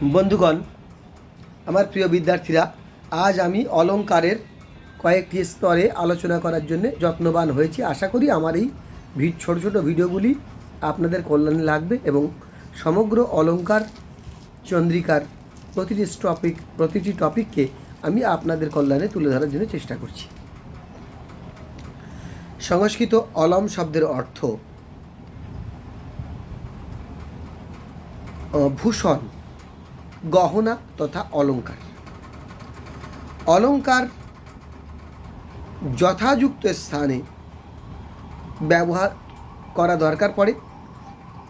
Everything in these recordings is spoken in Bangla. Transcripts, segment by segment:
বন্ধুগণ, আমার প্রিয় বিদ্যার্থীরা, আজ আমি অলঙ্কারের কয়েকটি স্তরে আলোচনা করার জন্য যত্নবান হয়েছি। আশা করি আমার এই ছোটো ছোটো ভিডিওগুলি আপনাদের কল্যাণে লাগবে এবং সমগ্র অলঙ্কার চন্দ্রিকার প্রতিটি টপিক প্রতিটি টপিককে আমি আপনাদের কল্যাণে তুলে ধরার জন্য চেষ্টা করছি। সংস্কৃত অলম শব্দের অর্থ ভূষণ। গহনা তথা অলঙ্কার অলঙ্কার যথাযুক্ত স্থানে ব্যবহার করা দরকার পড়ে।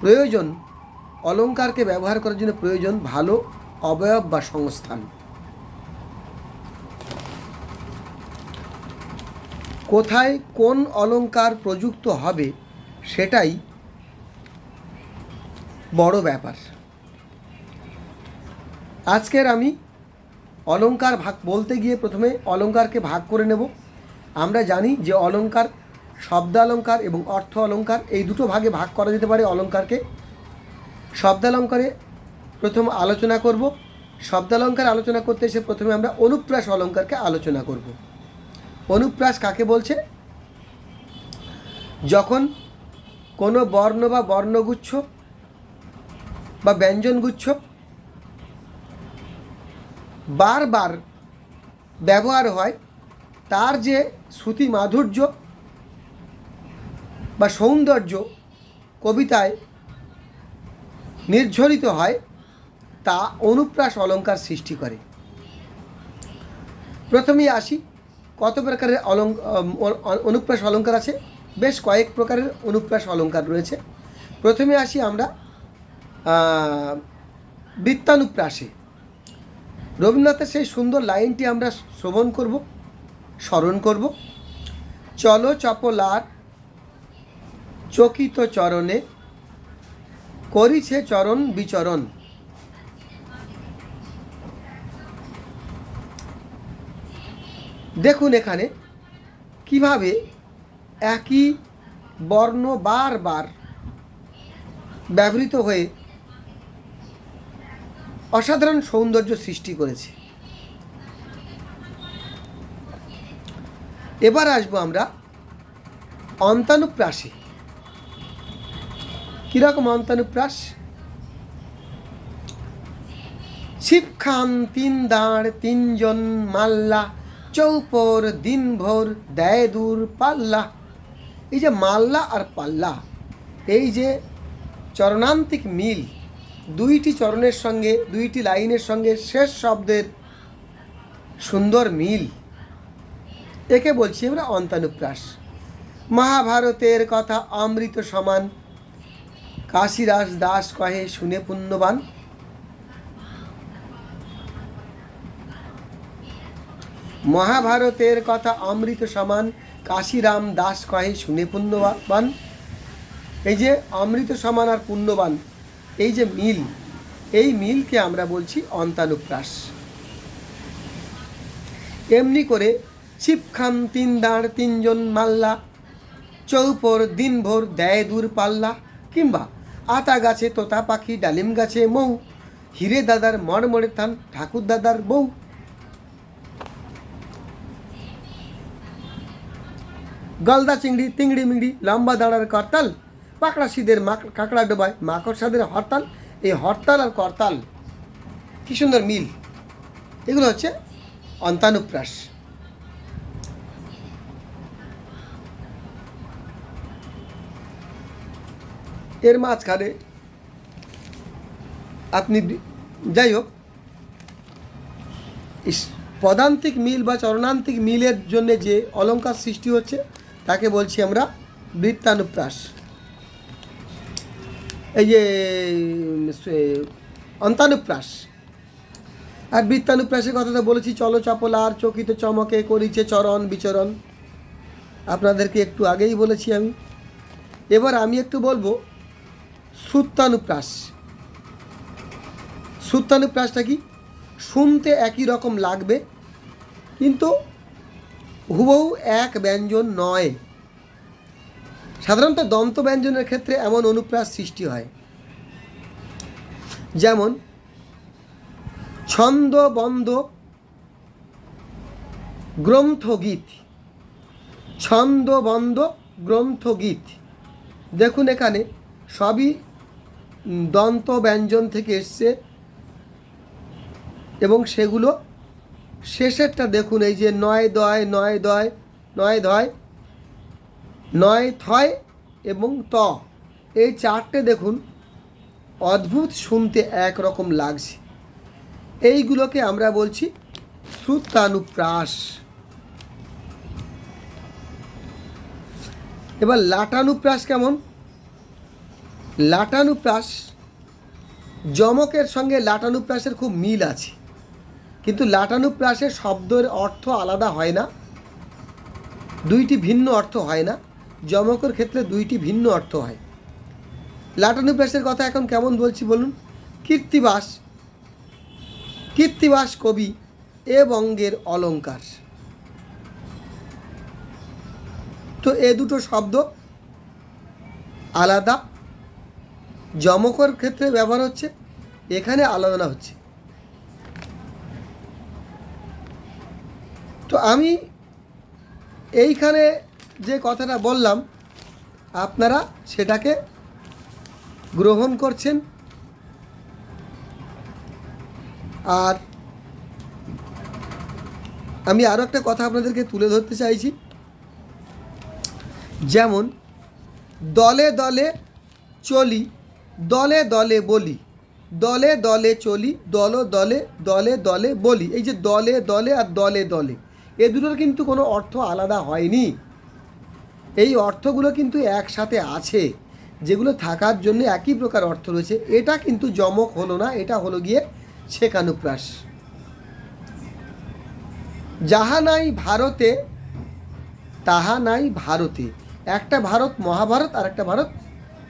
প্রয়োজন অলঙ্কারকে ব্যবহার করার জন্য প্রয়োজন ভালো অবয়ব বা সংস্থান। কোথায় কোন অলঙ্কার প্রযুক্ত হবে সেটাই বড় ব্যাপার। আজকের আমি অলঙ্কার ভাগ বলতে গিয়ে প্রথমে অলংকারকে ভাগ করে নেব। আমরা জানি যে অলংকার শব্দালঙ্কার এবং অর্থ অলঙ্কার এই দুটো ভাগে ভাগ করা যেতে পারে অলঙ্কারকে। শব্দালঙ্কারে প্রথম আলোচনা করব। শব্দালঙ্কার আলোচনা করতে এসে প্রথমে আমরা অনুপ্রাস অলঙ্কারকে আলোচনা করব। অনুপ্রাস কাকে বলছে? যখন কোনো বর্ণ বা বর্ণগুচ্ছ বা ব্যঞ্জনগুচ্ছ বারবার ব্যবহার হয়, তার যে শ্রুতি মাধুর্য বা সৌন্দর্য কবিতায় নির্ঝরিত হয়, তা অনুপ্রাস অলংকার সৃষ্টি করে। প্রথমেই আসি, কত প্রকারের অলং অনুপ্রাস অলংকার আছে? বেশ কয়েক প্রকারের অনুপ্রাস অলংকার রয়েছে। প্রথমে আসি আমরা বৃত্তানুপ্রাসে। রবীন্দ্রনাথের সেই সুন্দর লাইনটি আমরা শ্রবণ করব, স্মরণ করব। চলো চপলার চকিত চরণে, করিছে চরণ বিচরণ। দেখুন এখানে কীভাবে একই বর্ণ বারবার ব্যবহৃত হয়ে অসাধারণ সৌন্দর্য সৃষ্টি করেছে। এবার আসব আমরা অন্তানুপ্রাসে। কীরকম অন্তানুপ্রাস? ছিপ খান তিন দাঁড়, তিনজন মাল্লা, চৌপর দিনভর দেয় দূর পাল্লা। এই যে মাল্লা আর পাল্লা, এই যে চরণান্তিক মিল দুইটি চরণের সঙ্গে, দুইটি লাইনের সঙ্গে শেষ শব্দের সুন্দর মিল। একে বলছি আমরা অন্তানুপ্রাস। মহাভারতের কথা অমৃত সমান। কাশীরাস দাস কহে, শুনে পুণ্যবান। মহাভারতের কথা অমৃত সমান। কাশীরাম দাস কহে, শুনে পুণ্যবান। এই যে, অমৃত সমান আর পুণ্যবান। এই যে মিল, এই মিলকে আমরা বলছি অন্তানুপ্রাস এমনি করে ছিপখান তিন দাঁড় তিনজন মাল্লা, চৌপর দিনভর দেয় দূর পাল্লা, কিংবা আতা গাছে তোতা পাখি, ডালিম গাছে মৌ, হিরে দাদার মড়মড়ে থান ঠাকুর দাদার বউ। গলদা চিংড়ি, তিংড়ি মিংড়ি, লম্বা দাঁড়ার করতাল পাকড়া সিদের মাক- কাঁকড়া ডোবায়, মাকড় সাদের হরতাল, এই হরতাল আর করতাল, কি সুন্দর মিল। এগুলো হচ্ছে অন্তানুপ্রাস। এর মাঝখানে আপনি যাই হোক পদান্তিক মিল বা চরণান্তিক মিলের জন্য যে অলঙ্কার সৃষ্টি হচ্ছে, তাকে বলছি আমরা বৃত্তানুপ্রাস। এই যে অন্তানুপ্রাস। আর বৃত্তানুপ্রাসের কথা তো বলেছি, চলো চপলার চকিত চমকে করিছে চরণ বিচরণ। আপনাদেরকে একটু আগেই বলেছি আমি। এবার আমি একটু বলব, সুত্তানুপ্রাস। সুত্তানুপ্রাসটা কি? শুনতে একই রকম লাগবে, কিন্তু হুবহু এক ব্যঞ্জন নয়। সাধারণত দন্ত ব্যঞ্জনের ক্ষেত্রে এমন অনুপ্রাস সৃষ্টি হয়। যেমন, ছন্দবন্ধ গ্রন্থগীত। ছন্দবন্ধ গ্রন্থগীত। দেখুন এখানে সবই দন্ত ব্যঞ্জন থেকে এসছে এবং সেগুলো শেষেরটা দেখুন, এই যে নয় দয় নয় দয় নয় দয় নয়, থয় এবং ত। এই চারটে দেখুন, অদ্ভুত শুনতে একরকম লাগছে। এইগুলোকে আমরা বলছি শ্রুতানুপ্রাস। এবার লাটানুপ্রাস কেমন? লাটানুপ্রাস, যমকের সঙ্গে লাটানুপ্রাসের খুব মিল আছে। কিন্তু লাটানুপ্রাসের শব্দের অর্থ আলাদা হয় না, দুইটি ভিন্ন অর্থ হয় না। যমকের ক্ষেত্রে দুইটি ভিন্ন অর্থ হয়। লাটানুপ্রাসের কথা এখন কেমন বলছি বলুন? কীর্তিবাস কীর্তিবাস কবি এ বঙ্গের অলঙ্কার। তো এ দুটো শব্দ আলাদা। যমকর ক্ষেত্রে ব্যবহার হচ্ছে, এখানে আলাদা হচ্ছে। তো আমি এইখানে যে কথাটা বললাম, আপনারা সেটাকে গ্রহণ করছেন। আর আমি আরও একটা কথা আপনাদেরকে তুলে ধরতে চাইছি। যেমন, দলে দলে চলি, দলে দলে বলি, দলে দলে চলি, দল দলে দলে দলে বলি। এই যে দলে দলে আর দলে দলে, এ দুটোর কিন্তু কোনো অর্থ আলাদা হয়নি। এই অর্থগুলো কিন্তু একসাথে আছে, যেগুলো থাকার জন্য একই প্রকার অর্থ রয়েছে। এটা কিন্তু জমক হলো না, এটা হলো গিয়ে শেখানুপ্রাস। যাহা নাই ভারতে, তাহা নাই ভারতে। একটা ভারত মহাভারত, আর একটা ভারত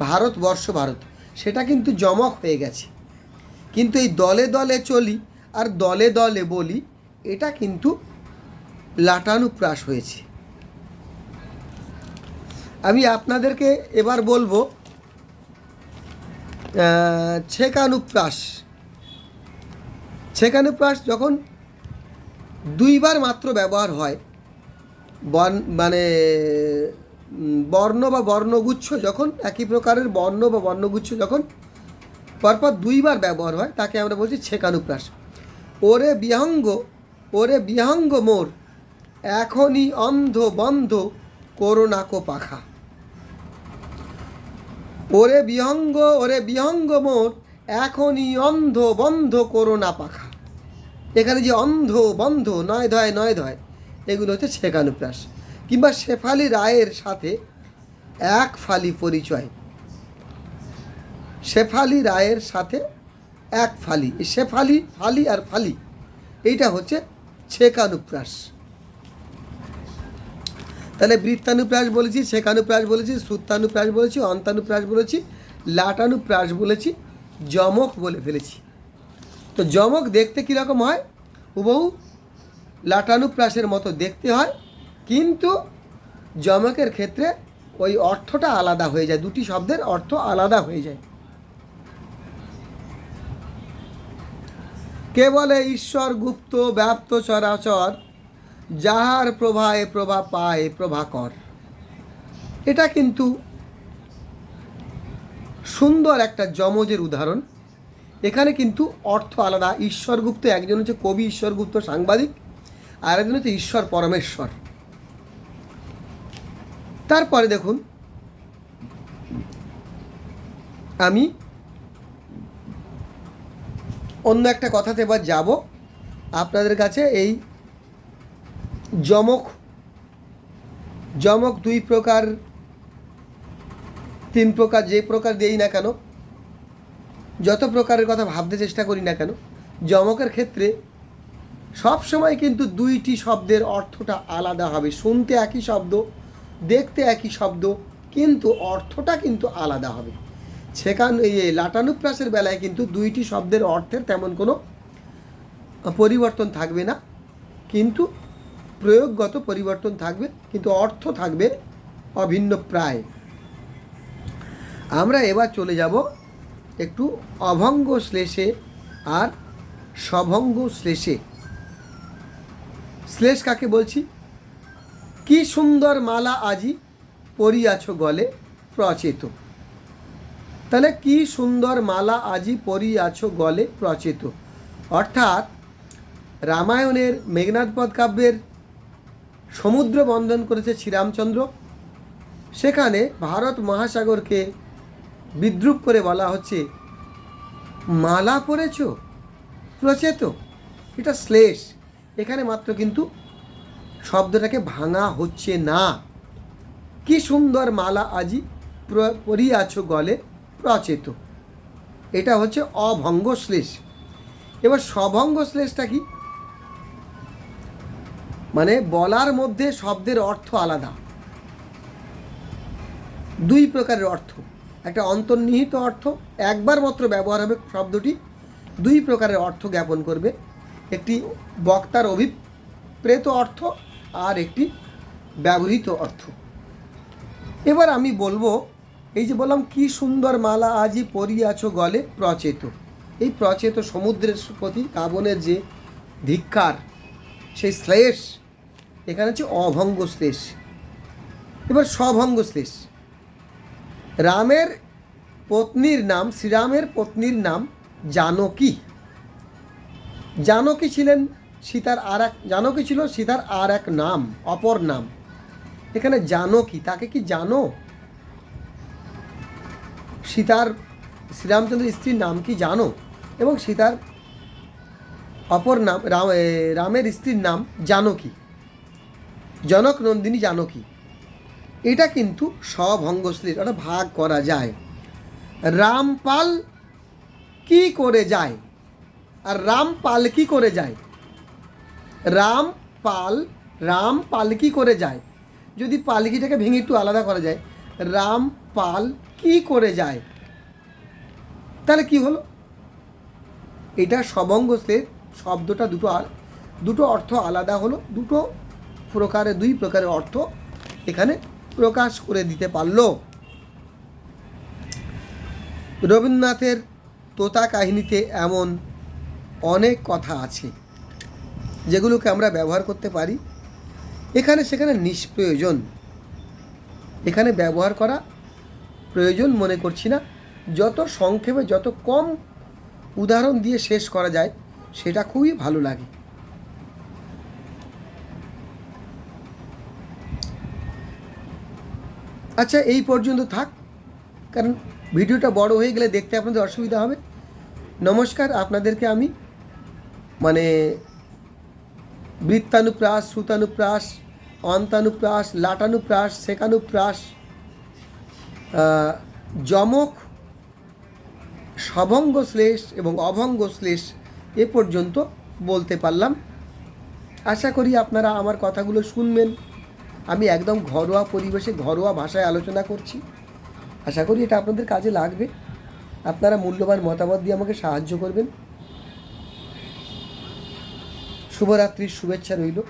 ভারতবর্ষ ভারত। সেটা কিন্তু জমক হয়ে গেছে। কিন্তু এই দলে দলে চলি আর দলে দলে বলি, এটা কিন্তু লাটানুপ্রাস হয়েছে। আমি আপনাদেরকে এবার বলব ছেকানুপ্রাস। ছেকানুপ্রাস যখন দুইবার মাত্র ব্যবহার হয়, বর্ণ মানে বর্ণ বা বর্ণগুচ্ছ যখন, একই প্রকারের বর্ণ বা বর্ণগুচ্ছ যখন পরপর দুইবার ব্যবহার হয়, তাকে আমরা বলছি ছেকানুপ্রাস। ওরে বিহঙ্গ ওরে বিহঙ্গ মোর, এখনই অন্ধ বন্ধ করোনাকো পাখা। ওরে বিহঙ্গ ওরে বিহঙ্গ মোর, এখনই অন্ধ বন্ধ করোনা পাখা। এখানে যে অন্ধ বন্ধ, নয় ধয় নয় ধয়, এগুলো হচ্ছে ছেকানুপ্রাস কিংবা শেফালি রায়ের সাথে এক ফালি পরিচয়। শেফালি রায়ের সাথে এক ফালি শেফালি, ফালি আর ফালি, এইটা হচ্ছে ছেকানুপ্রাস তাহলে বৃত্তানুপ্রাস বলেছি, শেখানুপ্রাস বলেছি, সুত্তানুপ্রাস বলেছি, অন্তানুপ্রাস বলেছি, লাটানুপ্রাস বলেছি, যমক বলে ফেলেছি। তো যমক দেখতে কীরকম হয়? হুবহু লাটানুপ্রাসের মতো দেখতে হয়, কিন্তু যমকের ক্ষেত্রে ওই অর্থটা আলাদা হয়ে যায়, দুটি শব্দের অর্থ আলাদা হয়ে যায়। কে বলে, ঈশ্বর গুপ্ত, ব্যাপ্ত, চরাচর যাহার প্রভায় প্রভা পায় প্রভাকর এটা কিন্তু সুন্দর একটা যমজের উদাহরণ। এখানে কিন্তু অর্থ আলাদা। ঈশ্বরগুপ্ত, একজন হচ্ছে কবি ঈশ্বরগুপ্ত সাংবাদিক আর একজন হচ্ছে ঈশ্বর পরমেশ্বর। তারপরে দেখুন, আমি অন্য একটা কথাতে এবার যাব। আপনাদের কাছে এই যমক যমক দুই প্রকার, তিন প্রকার, যে প্রকার দেই না কেন, যত প্রকারের কথা ভাবতে চেষ্টা করি না কেন, যমকের ক্ষেত্রে সব সময় কিন্তু দুইটি শব্দের অর্থটা আলাদা হবে। শুনতে একই শব্দ, দেখতে একই শব্দ, কিন্তু অর্থটা কিন্তু আলাদা হবে। সেখান এই লাটানুপ্রাসের বেলায় কিন্তু দুইটি শব্দের অর্থের তেমন কোনো পরিবর্তন থাকবে না। কিন্তু প্রয়োগগত পরিবর্তন থাকবে, কিন্তু অর্থ থাকবে অভিন্ন প্রায়। আমরা এবার চলে যাব একটু অভঙ্গ শ্লেষে আর সভঙ্গ শ্লেষে। শ্লেষ কাকে বলছি? কি সুন্দর মালা আজি পরিয়াছ গলে প্রচেত। তাহলে কি সুন্দর মালা আজি পরিয়াছ গলে প্রচেত। অর্থাৎ রামায়ণের মেঘনাথপদ কাব্যের সমুদ্র বন্ধন করেছে শ্রীরামচন্দ্র। সেখানে ভারত মহাসাগরকে বিদ্রুপ করে বলা হচ্ছে, মালা পরেছ? প্রচেত এটা শ্লেষ। এখানে মাত্র কিন্তু শব্দটাকে ভাঙা হচ্ছে না। কি সুন্দর মালা আজি প্র- পরিয়াছ গলে প্রচেত। এটা হচ্ছে অভঙ্গ শ্লেষ। এবার সভঙ্গ শ্লেষটা কি? মানে বলার মধ্যে শব্দের অর্থ আলাদা। দুই প্রকারের অর্থ। একটা অন্তর্নিহিত অর্থ, একবার মাত্র ব্যবহার হবে শব্দটি, দুই প্রকারের অর্থ জ্ঞাপন করবে। একটি বক্তার অভিপ্রেত অর্থ আর একটি ব্যবহৃত অর্থ। এবার আমি বলব, এই যে বললাম, কি সুন্দর মালা আজি পরিয়াছ গলে প্রচেত। এই প্রচেত সমুদ্রের প্রতি কাবনের যে ধিক্কার, সেই শ্লেষ এখানে হচ্ছে অভঙ্গ শ্লেষ এবার সভঙ্গ শ্লেষ রামের পত্নীর নাম, শ্রীরামের পত্নীর নাম জানকী। জানকী ছিলেন সীতার আর এক জানকী ছিল সীতার আর এক নাম, অপর নাম। এখানে জানকী, তাকে কি জানো? সীতার শ্রীরামচন্দ্রের স্ত্রীর নাম কি জানো? এবং সীতার অপর নাম রাম রামের স্ত্রীর নাম জানকী। জনক নন্দিনী জানকী। এটা কিন্তু সভঙ্গশ্লীল ওটা ভাগ করা যায়। রামপাল কি করে যায়? আর রামপাল কি করে যায়? রাম পাল রাম পালকি করে যায়? যদি পালকিটাকে ভেঙে একটু আলাদা করা যায় রাম পাল কি করে যায়? তাহলে কি হলো? এটা সবঙ্গ শব্দটা দুটো আর দুটো অর্থ আলাদা হলো, দুটো প্রকারে, দুই প্রকারের অর্থ এখানে প্রকাশ করে দিতে পারল। রবীন্দ্রনাথের তোতা কাহিনীতে এমন অনেক কথা আছে, যেগুলোকে আমরা ব্যবহার করতে পারি। এখানে সেখানে নিষ্প্রয়োজন। এখানে ব্যবহার করা প্রয়োজন মনে করছি না। যত সংক্ষেপে, যত কম উদাহরণ দিয়ে শেষ করা যায়, সেটা খুবই ভালো লাগে। আচ্ছা এই পর্যন্ত থাক কারণ ভিডিওটা বড় হয়ে গেলে দেখতে আপনাদের অসুবিধা হবে। নমস্কার আপনাদেরকে আমি মানে বৃত্তানুপ্রাস শ্রুতানুপ্রাস অন্তানুপ্রাস লাটানুপ্রাস সেকানুপ্রাস আহ, যমক সভঙ্গ শ্লেষ এবং অভঙ্গ শ্লেষ এ পর্যন্ত বলতে পারলাম। আশা করি আপনারা আমার কথাগুলো শুনবেন। আমি একদম ঘরোয়া পরিবেশে, ঘরোয়া ভাষায় আলোচনা করছি। আশা করি এটা আপনাদের কাজে লাগবে। আপনারা মূল্যবান মতামত দিয়ে আমাকে সাহায্য করবেন। শুভরাত্রির শুভেচ্ছা রইল।